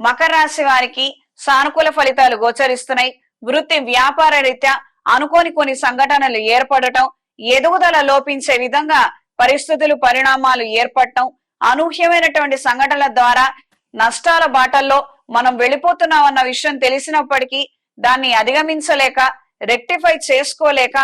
మకర రాశి వారికి సానుకూల ఫలితాలు గోచరిస్తున్నాయి. వృత్తి వ్యాపార రీత్యా అనుకోని కొన్ని సంఘటనలు ఏర్పడటం ఎదుగుదల లోపించే విధంగా పరిస్థితులు పరిణామాలు ఏర్పడటం అనూహ్యమైనటువంటి సంఘటనల ద్వారా నష్టాల బాటల్లో మనం వెళ్ళిపోతున్నాం అన్న విషయం తెలిసినప్పటికీ దాన్ని అధిగమించలేక రెక్టిఫై చేసుకోలేక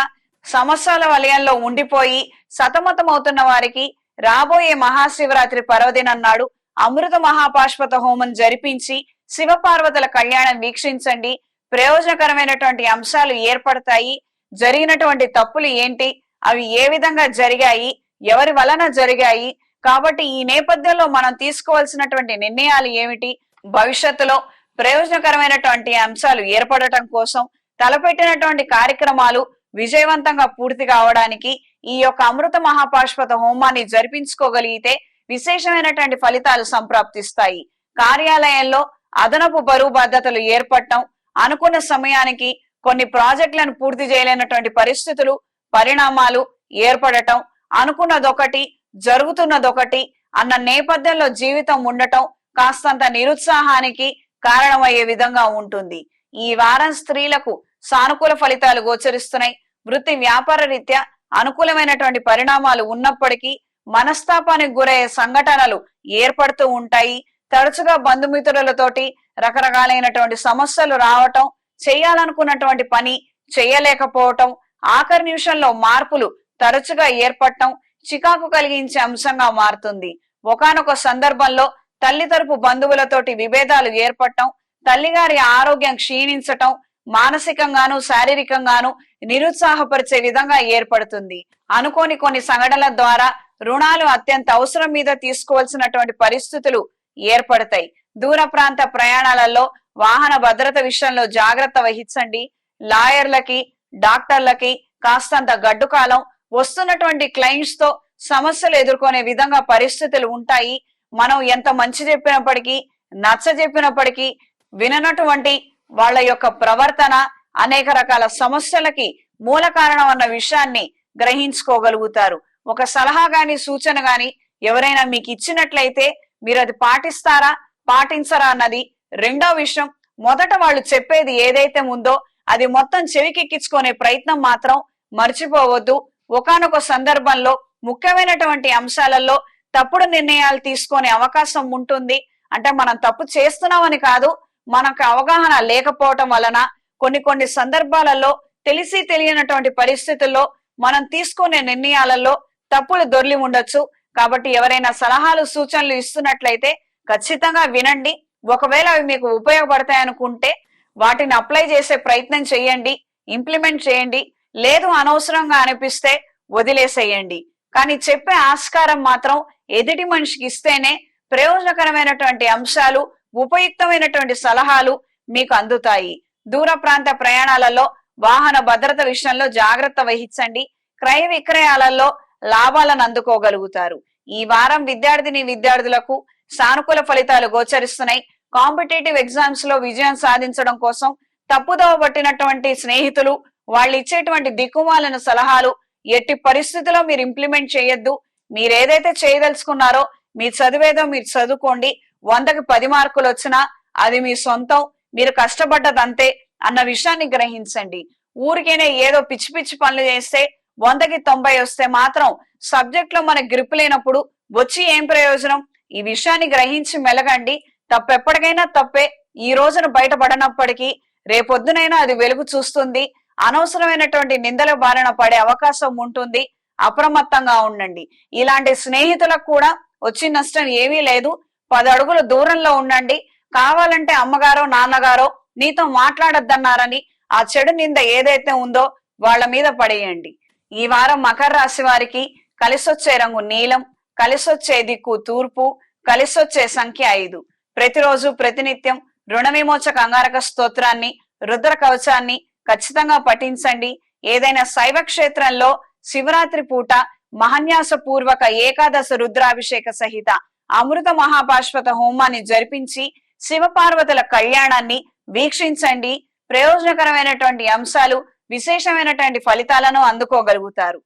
సమస్యల వలయంలో ఉండిపోయి సతమతం అవుతున్న వారికి రాబోయే మహాశివరాత్రి పర్వదినం నాడు అమృత మహాపాశ్వత హోమం జరిపించి శివపార్వతుల కళ్యాణం వీక్షించండి. ప్రయోజనకరమైనటువంటి అంశాలు ఏర్పడతాయి. జరిగినటువంటి తప్పులు ఏంటి? అవి ఏ విధంగా జరిగాయి? ఎవరి వలన జరిగాయి? కాబట్టి ఈ నేపథ్యంలో మనం తీసుకోవాల్సినటువంటి నిర్ణయాలు ఏమిటి? భవిష్యత్తులో ప్రయోజనకరమైనటువంటి అంశాలు ఏర్పడటం కోసం తలపెట్టినటువంటి కార్యక్రమాలు విజయవంతంగా పూర్తి కావడానికి ఈ యొక్క అమృత మహాపాశ్వత హోమాన్ని జరిపించుకోగలిగితే విశేషమైనటువంటి ఫలితాలు సంప్రాప్తిస్తాయి. కార్యాలయంలో అదనపు బరువు బాధ్యతలు ఏర్పడటం అనుకున్న సమయానికి కొన్ని ప్రాజెక్టులను పూర్తి చేయలేనటువంటి పరిస్థితులు పరిణామాలు ఏర్పడటం అనుకున్నదొకటి జరుగుతున్నదొకటి అన్న నేపథ్యంలో జీవితం ఉండటం కాస్తంత నిరుత్సాహానికి కారణమయ్యే విధంగా ఉంటుంది. ఈ వారం స్త్రీలకు సానుకూల ఫలితాలు గోచరిస్తున్నాయి. వృత్తి వ్యాపార రీత్యా అనుకూలమైనటువంటి పరిణామాలు ఉన్నప్పటికీ మనస్తాపానికి గురయ్యే సంఘటనలు ఏర్పడుతూ ఉంటాయి. తరచుగా బంధుమిత్రులతోటి రకరకాలైనటువంటి సమస్యలు రావటం చేయాలనుకున్నటువంటి పని చేయలేకపోవటం ఆఖరి నిమిషంలో మార్పులు తరచుగా ఏర్పడటం చికాకు కలిగించే అంశంగా మారుతుంది. ఒకానొక సందర్భంలో తల్లి తరపు బంధువులతోటి విభేదాలు ఏర్పడటం తల్లిగారి ఆరోగ్యం క్షీణించటం మానసికంగాను శారీరకంగాను నిరుత్సాహపరిచే విధంగా ఏర్పడుతుంది. అనుకోని కొన్ని సంఘటనల ద్వారా రుణాలు అత్యంత అవసరం మీద తీసుకోవాల్సినటువంటి పరిస్థితులు ఏర్పడతాయి. దూర ప్రాంత ప్రయాణాలలో వాహన భద్రత విషయంలో జాగ్రత్త వహించండి. లాయర్లకి డాక్టర్లకి కాస్తంత గడ్డు కాలం వస్తున్నటువంటి క్లయింట్స్తో సమస్యలు ఎదుర్కొనే విధంగా పరిస్థితులు ఉంటాయి. మనం ఎంత మంచి చెప్పినప్పటికీ నచ్చ చెప్పినప్పటికీ విననటువంటి వాళ్ళ యొక్క ప్రవర్తన అనేక రకాల సమస్యలకి మూల కారణం అన్న విషయాన్ని గ్రహించుకోగలుగుతారు. ఒక సలహా గాని సూచన గాని ఎవరైనా మీకు ఇచ్చినట్లయితే మీరు అది పాటిస్తారా పాటించరా అన్నది రెండో విషయం. మొదట వాళ్ళు చెప్పేది ఏదైతే ఉందో అది మొత్తం చెవికెక్కించుకునే ప్రయత్నం మాత్రం మర్చిపోవద్దు. ఒకానొక సందర్భంలో ముఖ్యమైనటువంటి అంశాలలో తప్పుడు నిర్ణయాలు తీసుకునే అవకాశం ఉంటుంది. అంటే మనం తప్పు చేస్తున్నామని కాదు మనకు అవగాహన లేకపోవటం వలన కొన్ని కొన్ని సందర్భాలలో తెలిసి తెలియనటువంటి పరిస్థితుల్లో మనం తీసుకునే నిర్ణయాలలో తప్పులు దొర్లి ఉండొచ్చు. కాబట్టి ఎవరైనా సలహాలు సూచనలు ఇస్తున్నట్లయితే ఖచ్చితంగా వినండి. ఒకవేళ అవి మీకు ఉపయోగపడతాయి అనుకుంటే వాటిని అప్లై చేసే ప్రయత్నం చేయండి. ఇంప్లిమెంట్ చేయండి. లేదు అనవసరంగా అనిపిస్తే వదిలేసేయండి. కానీ చెప్పే ఆస్కారం మాత్రం ఎదుటి మనిషికి ఇస్తేనే ప్రయోజనకరమైనటువంటి అంశాలు ఉపయుక్తమైనటువంటి సలహాలు మీకు అందుతాయి. దూర ప్రాంత ప్రయాణాలలో వాహన భద్రత విషయంలో జాగ్రత్త వహించండి. క్రయ విక్రయాలలో లాభాలను అందుకోగలుగుతారు. ఈ వారం విద్యార్థిని విద్యార్థులకు సానుకూల ఫలితాలు గోచరిస్తున్నాయి. కాంపిటేటివ్ ఎగ్జామ్స్లో విజయం సాధించడం కోసం తప్పుదోవ పట్టినటువంటి స్నేహితులు వాళ్ళు ఇచ్చేటువంటి దిక్కుమాలిన సలహాలు ఎట్టి పరిస్థితుల్లో మీరు ఇంప్లిమెంట్ చేయొద్దు. మీరు ఏదైతే చేయదలుచుకున్నారో మీ చదివేదో మీరు చదువుకోండి. వందకి పది మార్కులు వచ్చినా అది మీ సొంతం మీరు కష్టపడ్డదంతే అన్న విషయాన్ని గ్రహించండి. ఊరికేనే ఏదో పిచ్చి పిచ్చి పనులు చేస్తే వందకి తొంభై వస్తే మాత్రం సబ్జెక్ట్లో మన గ్రిప్ లేనప్పుడు వచ్చి ఏం ప్రయోజనం? ఈ విషయాన్ని గ్రహించి మెలగండి. తప్పెప్పటికైనా తప్పే. ఈ రోజున బయటపడనప్పటికీ రేపొద్దునైనా అది వెలుగు చూస్తుంది. అనవసరమైనటువంటి నిందల బారిన పడే అవకాశం ఉంటుంది. అప్రమత్తంగా ఉండండి. ఇలాంటి స్నేహితులకు కూడా వచ్చి నష్టం ఏమీ లేదు. పది అడుగుల దూరంలో ఉండండి. కావాలంటే అమ్మగారో నాన్నగారో నీతో మాట్లాడొద్దన్నారని ఆ చెడు నింద ఏదైతే ఉందో వాళ్ళ మీద పడేయండి. ఈ వారం మకర రాశి వారికి కలిసొచ్చే రంగు నీలం కలిసొచ్చే దిక్కు తూర్పు కలిసొచ్చే సంఖ్య ఐదు. ప్రతిరోజు ప్రతినిత్యం రుణ విమోచక అంగారక స్తోత్రాన్ని రుద్ర కవచాన్ని ఖచ్చితంగా పఠించండి. ఏదైనా శైవ క్షేత్రంలో శివరాత్రి పూట మహన్యాస పూర్వక ఏకాదశ రుద్రాభిషేక సహిత అమృత మహాపాశ్వత హోమాన్ని జరిపించి శివపార్వతుల కళ్యాణాన్ని వీక్షించండి. ప్రయోజనకరమైనటువంటి అంశాలు విశేషమైనటువంటి ఫలితాలను అందుకోగలుగుతారు.